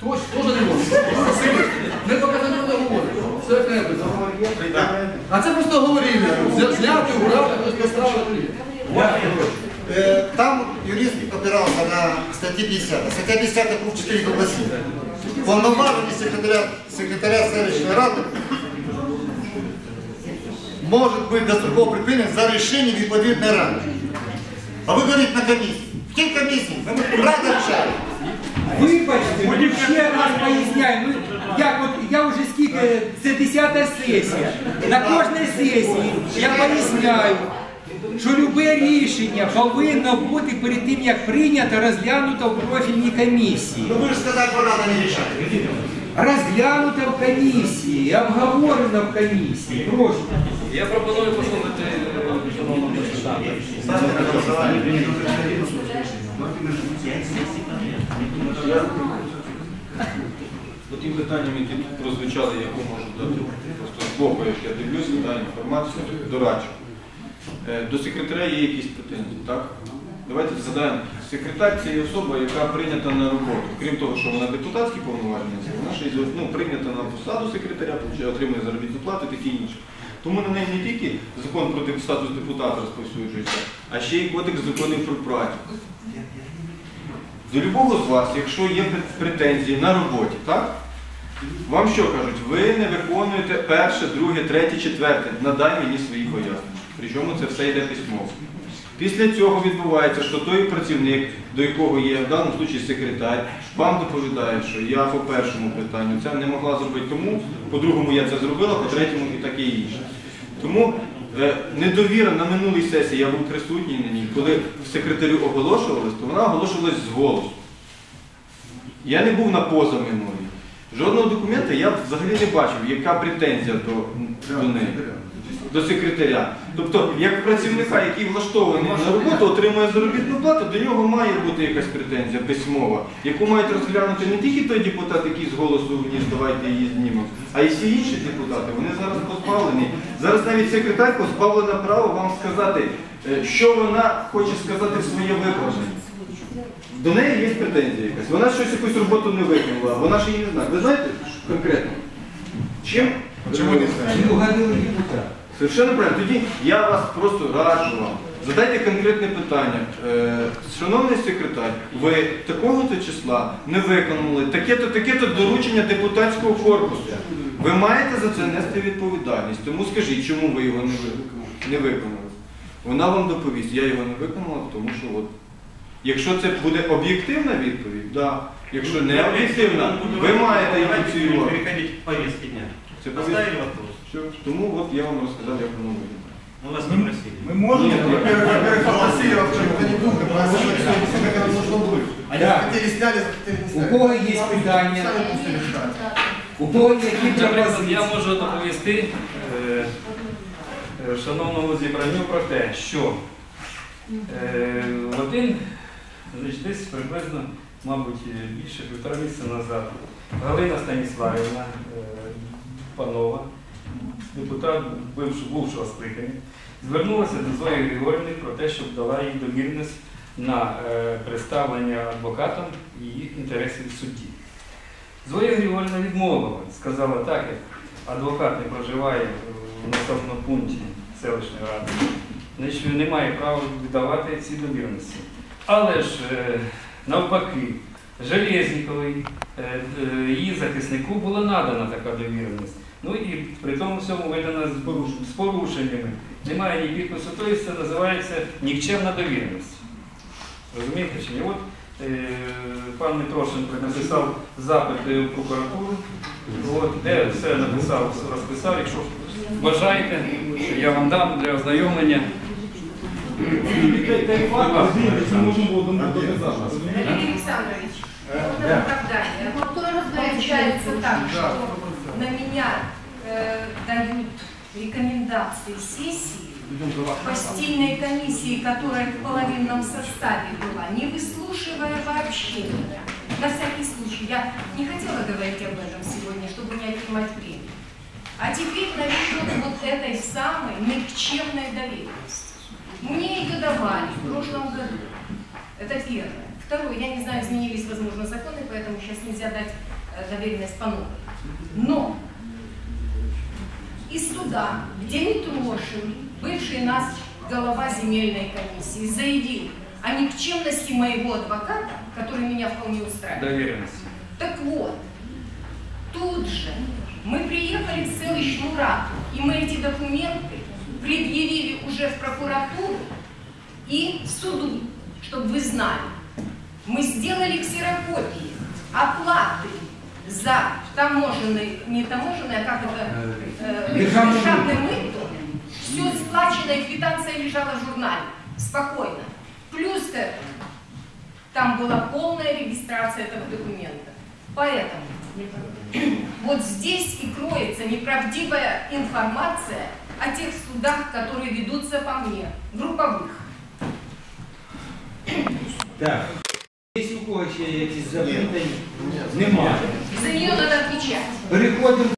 Точно, теж не можна. Ми поки за нього не говоримо. Все як треба. А це просто говорили. Зня- Зняти, убрати, тобто поставити. Э, Там юрист опирался на статье 50. Статья 50 пункт 4 гласит. Полноважный секретаря, секретаря селищной рады может быть достроково предпринят за решением відповідної ради. А ви говорите на комісії. В тій комісії ми рада рішає. Вибачте, ще раз поясняю. Ну, як от, я вже скільки, це 10 сесія. На кожній сесії я поясняю, що любе рішення повинно бути перед тим, як прийнято, розглянуто в профільній комісії. Ну ви ж сказали, що рада не рішає. Розглянуто в комісії, обговорено в комісії. Прошу. Я пропоную послухати е, шановного депутата. По тим питанням, які тут прозвучали, яку можу дати просто з боку, як я дивлюся, да, інформацію, дорадчу. Е, До секретаря є якісь претензії, так? Давайте згадаємо. Секретар це є особа, яка прийнята на роботу. Крім того, що вона депутатські повноваження, вона ще ну, прийнята на посаду секретаря, отримує заробітну плату, таке інше. Тому на неї не тільки закон про статус депутата розповсюджується, а ще й кодекс законів про працю. До любого з вас, якщо є претензії на роботі, так? Вам що кажуть? Ви не виконуєте перше, друге, третє, четверте. Надай мені свої пояснення. Причому це все йде письмово. Після цього відбувається, що той працівник, до якого є в даному випадку секретар, вам доповідає, що я по першому питанню це не могла зробити тому, по-другому я це зробила, по третьому і таке інше. Тому недовіра на минулій сесії, я був присутній на ній, коли секретарю оголошувалось, то вона оголошувалась з голосу. Я не був на позаминулій. Жодного документа я взагалі не бачив, яка претензія до, до неї, до секретаря. Тобто, як працівника, який влаштований на роботу, отримує заробітну плату, до нього має бути якась претензія письмова, яку мають розглянути не тільки той депутат, який з голосу вніс, давайте її знімемо, а й всі інші депутати. Вони зараз позбавлені. Зараз навіть секретар позбавлена права вам сказати, е, що вона хоче сказати в своє виправдання. До неї є претензія якась. Вона щось якусь роботу не виконала, вона ж її не знає. Ви знаєте конкретно? Чим? Чому не знаєте? Не угодили депутат. Совершенно правильно. Тоді я вас просто раджу вам. Задайте конкретне питання. Е, шановний секретар, ви такого-то числа не виконали таке-то, таке-то доручення депутатського корпусу. Ви маєте за це нести відповідальність. Тому скажіть, чому ви його не ви- не виконали? Вона вам доповість, я його не виконала, тому що от. Якщо це буде об'єктивна відповідь, да. Якщо не об'єктивна, ви маєте ініціювати. переходить к повестке дня. Це Поставили повістка. вопрос? Все. Тому от я вам розказав, як воно виглядає. Мы вас не просили. Мы можем, Нет, во-первых, во-первых, попросили вообще, это не думка, потому что все как оно должно быть. Они Да. захотели сняли, захотели не У сняли. кого є питання? Сами пустили снять. У кого які Наприклад, пропозиції? я можу доповісти е, е, шановному зібранню про те, що е, один, значить, десь приблизно, мабуть, е, більше півтора місяця назад, Галина Станіславівна е, Панова, депутат бувшого скликання, звернулася до Зої Григорівни про те, щоб дала їй довіреність на е, представлення адвокатом її інтересів в суді. Зоя Григорівна відмовила, сказала так, як адвокат не проживає в населеному пункті селищної ради, значить він не має права віддавати ці довіреності. Але ж е, навпаки, Железніковій, е, е, її захиснику була надана така довіреність. Ну і при тому всьому видана з, порушеннями. Немає ні підпису, тобто це називається нікчемна довіреність. Розумієте чи ні? От пан Митрошенко написав запит в прокуратуру, от, де все написав, розписав. Якщо бажаєте, я вам дам для ознайомлення. Валерий Александрович, это оправдание. Получается так, что на меня э, дают рекомендации сессии по стильной комиссии, которая в половинном составе была, не выслушивая вообще меня. На всякий случай. Я не хотела говорить об этом сегодня, чтобы не отнимать время. А теперь насчет вот этой самой никчемной доверенности. Мне ее давали в прошлом году. Это первое. Второе, я не знаю, изменились, возможно, законы, поэтому сейчас нельзя дать э, доверенность по новой. Но из суда, где Митрошин, бывший наш голова земельной комиссии, заявил о никчемности моего адвоката, который меня вполне устраивает. Довіреності. Так вот, тут же мы приехали в целый Шмурат, и мы эти документы предъявили уже в прокуратуру и суду, чтобы вы знали. Мы сделали ксерокопии, оплаты за таможенный, не таможенный, а как это, э, Державный мыто. Все сплаченное, квитанция лежала в журнале. Спокойно. Плюс этому, там была полная регистрация этого документа. Поэтому вот здесь и кроется неправдивая информация о тех судах, которые ведутся по мне, групповых. Так. Є у когось ще якісь запитання? Немає. За нее надо отвечать. Переходимо